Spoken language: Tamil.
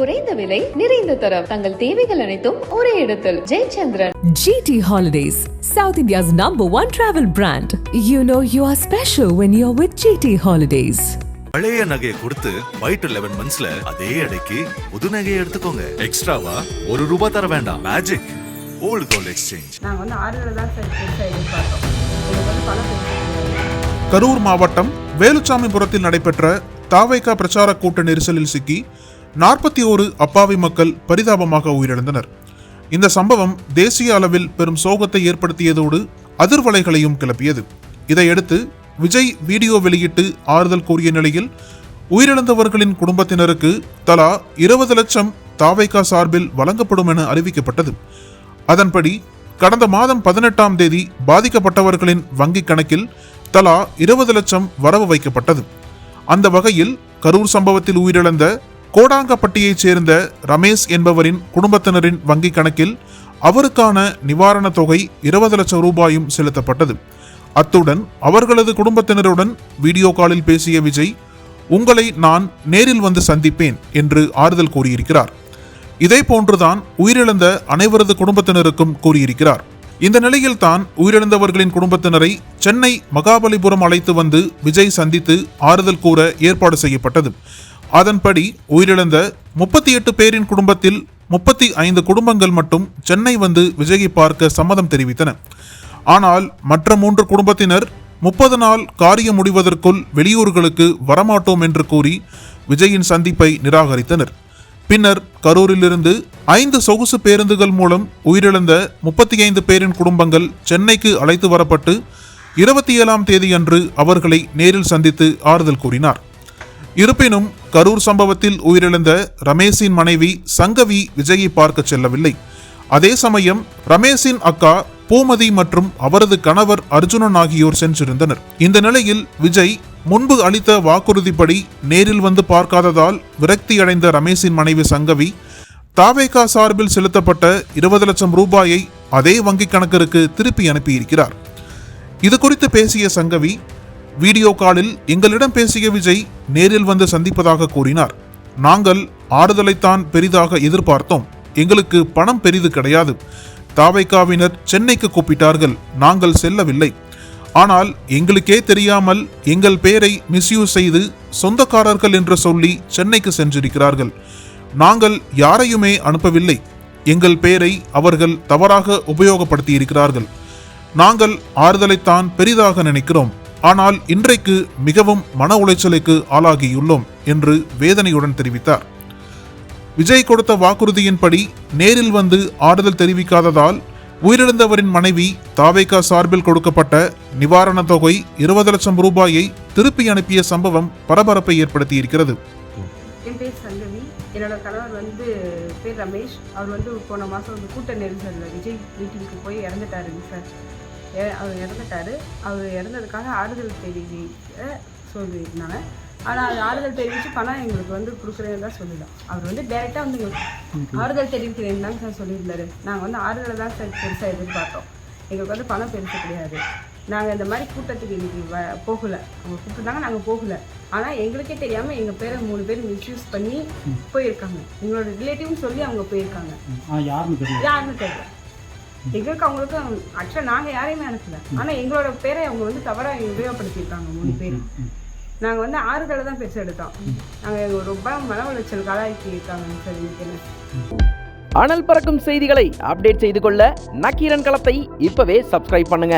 குறைந்த விலை நிறைந்த தரம். தங்கள் தேவைகள் அனைத்தும் ஒரே இடத்தில். Jayachandran. GT Holidays, South India's number one travel brand. You know you are special when you're with GT Holidays. பழைய நகையை கொடுத்து ஒயிட் லெவன் மந்த்ஸ்ல அதே எடைக்கு புது நகையை எடுத்துக்கோங்க. எக்ஸ்ட்ராவா ஒரு ரூபாய் தர வேண்டாம். மேஜிக் ஓல்டு கோல்ட் எக்ஸ்சேஞ்ச் வந்து தான் எதிர்பார்த்தோம். கரூர் மாவட்டம் வேலுச்சாமிபுரத்தில் நடைபெற்ற தாவைக்கா பிரச்சார கூட்ட நெரிசலில் சிக்கி நாற்பத்தி ஓரு அப்பாவி மக்கள் பரிதாபமாக உயிரிழந்தனர். இந்த சம்பவம் தேசிய அளவில் பெரும் சோகத்தை ஏற்படுத்தியதோடு அதிர்வலைகளையும் கிளப்பியது. இதையடுத்து விஜய் வீடியோ வெளியிட்டு ஆறுதல் கூறிய நிலையில் உயிரிழந்தவர்களின் குடும்பத்தினருக்கு தலா இருபது லட்சம் தாவைக்கா சார்பில் வழங்கப்படும் என அறிவிக்கப்பட்டது. அதன்படி கடந்த மாதம் பதினெட்டாம் தேதி பாதிக்கப்பட்டவர்களின் வங்கிக் கணக்கில் தலா இருபது லட்சம் வரவு வைக்கப்பட்டது. அந்த வகையில் கரூர் சம்பவத்தில் உயிரிழந்த கோடாங்கப்பட்டியைச் சேர்ந்த ரமேஷ் என்பவரின் குடும்பத்தினரின் வங்கிக் கணக்கில் அவருக்கான நிவாரணத் தொகை இருபது லட்சம் ரூபாயும் செலுத்தப்பட்டது. அத்துடன் அவர்களது குடும்பத்தினருடன் வீடியோ காலில் பேசிய விஜய் உங்களை நான் நேரில் வந்து சந்திப்பேன் என்று ஆறுதல் கூறியிருக்கிறார். இதே போன்றுதான் உயிரிழந்த அனைவரது குடும்பத்தினருக்கும் கூறியிருக்கிறார். இந்த நிலையில் தான் உயிரிழந்தவர்களின் குடும்பத்தினரை சென்னை மகாபலிபுரம் அழைத்து வந்து விஜய் சந்தித்து ஆறுதல் கூற ஏற்பாடு செய்யப்பட்டது. அதன்படி உயிரிழந்த முப்பத்தி எட்டு பேரின் குடும்பத்தில் முப்பத்தி ஐந்து குடும்பங்கள் மட்டும் சென்னை வந்து விஜயை பார்க்க சம்மதம் தெரிவித்தன. ஆனால் மற்ற மூன்று குடும்பத்தினர் முப்பது நாள் காரியம் முடிவதற்குள் வெளியூர்களுக்கு வரமாட்டோம் என்று கூறி விஜயின் சந்திப்பை நிராகரித்தனர். பின்னர் கரூரிலிருந்து ஐந்து சொகுசு பேருந்துகள் மூலம் உயிரிழந்த முப்பத்தி ஐந்து பேரின் குடும்பங்கள் சென்னைக்கு அழைத்து வரப்பட்டு இருபத்தி ஏழாம் தேதியன்று அவர்களை நேரில் சந்தித்து ஆறுதல் கூறினார். இருப்பினும் கரூர் சம்பவத்தில் உயிரிழந்த ரமேஷின் மனைவி சங்கவி விஜயை பார்க்க செல்லவில்லை. அதே சமயம் ரமேஷின் அக்கா பூமதி மற்றும் அவரது கணவர் அர்ஜுனன் ஆகியோர் சென்றிருந்தனர். இந்த நிலையில் விஜய் முன்பு அளித்த வாக்குறுதிப்படி நேரில் வந்து பார்க்காததால் விரக்தியடைந்த ரமேஷின் மனைவி சங்கவி தாவேகா சார்பில் செலுத்தப்பட்ட இருபது லட்சம் ரூபாயை அதே வங்கிக் கணக்கிற்கு திருப்பி அனுப்பியிருக்கிறார். இது குறித்து பேசிய சங்கவி வீடியோ காலில் எங்களிடம் பேசிய விஜய் நேரில் வந்து சந்திப்பதாக கூறினார். நாங்கள் ஆறுதலைத்தான் பெரிதாக எதிர்பார்த்தோம். எங்களுக்கு பணம் பெரிது கிடையாது. தாவைக்காவினர் சென்னைக்கு கூப்பிட்டார்கள். நாங்கள் செல்லவில்லை. ஆனால் எங்களுக்கே தெரியாமல் எங்கள் பெயரை மிஸ்யூஸ் செய்து சொந்தக்காரர்கள் என்று சொல்லி சென்னைக்கு சென்றிருக்கிறார்கள். நாங்கள் யாரையுமே அனுப்பவில்லை. எங்கள் பெயரை அவர்கள் தவறாக உபயோகப்படுத்தியிருக்கிறார்கள். நாங்கள் ஆறுதலைத்தான் பெரிதாக நினைக்கிறோம். ஆனால் இன்றைக்கு மிகவும் மன உளைச்சலுக்கு ஆளாகியுள்ளோம் என்று வேதனையுடன் தெரிவித்தார். விஜய் கொடுத்த வாக்குறுதியின்படி நேரில் வந்து ஆறுதல் தெரிவிக்காததால் உயிரிழந்தவரின் மனைவி தாவேகா சார்பில் கொடுக்கப்பட்ட நிவாரணத் தொகை இருபது லட்சம் ரூபாயை திருப்பி அனுப்பிய சம்பவம் பரபரப்பை ஏற்படுத்தியிருக்கிறது. என் பேர் சங்கவி. என்னோட கணவர் வந்து பேர் ரமேஷ். அவர் வந்து போன மாதம் வந்து கூட்ட நெரிசலில் விஜய் மீட்டிங்க்கு போய் இறந்துட்டாருங்க சார். அவர் இறந்துட்டாரு. அவர் இறந்ததுக்காக ஆறுதல் தெரிவிக்க சொல்லியிருந்தாங்க. ஆனால் அது ஆறுதல் தெரிவித்து பணம் எங்களுக்கு வந்து கொடுக்குறேன்னு தான் சொல்லல அவர் வந்து டேரெக்டாக வந்து எங்களுக்கு ஆறுதல் தெரிவிக்கிறேன்னு தான் சார் சொல்லியிருந்தாரு. நாங்கள் வந்து ஆறுதலை தான் சார் பெருசாக எதிர்பார்த்தோம். எங்களுக்கு வந்து பணம் பெருசு கிடையாது. நாங்கள் இந்த மாதிரி கூட்டத்துக்கு இன்னைக்கு வ போகல. அவங்க கூப்பிட்டுருந்தாங்க நாங்கள் போகல. ஆனால் எங்களுக்கே தெரியாமல் எங்கள் பேரை மூணு பேர் மிஸ்யூஸ் பண்ணி போயிருக்காங்க. எங்களோட ரிலேட்டிவ்னு சொல்லி அவங்க போயிருக்காங்க. யாருன்னு தெரியல. எங்களுக்கு அவங்களுக்கு ஆக்சுவலாக நாங்கள் யாரையுமே அனுப்பல. ஆனால் எங்களோட பேரை அவங்க வந்து தவறாக உபயோகப்படுத்தியிருக்காங்க மூணு பேர் நாங்கள் வந்து ஆறுதலை தான் பெருசு எடுத்தோம். நாங்கள் ரொம்ப மன உளைச்சல் கலாய்ச்சி இருக்காங்க சார் அனல் பறக்கும் செய்திகளை அப்டேட் செய்து கொள்ள நக்கீரன் களத்தை இப்பவே சப்ஸ்கிரைப் பண்ணுங்க.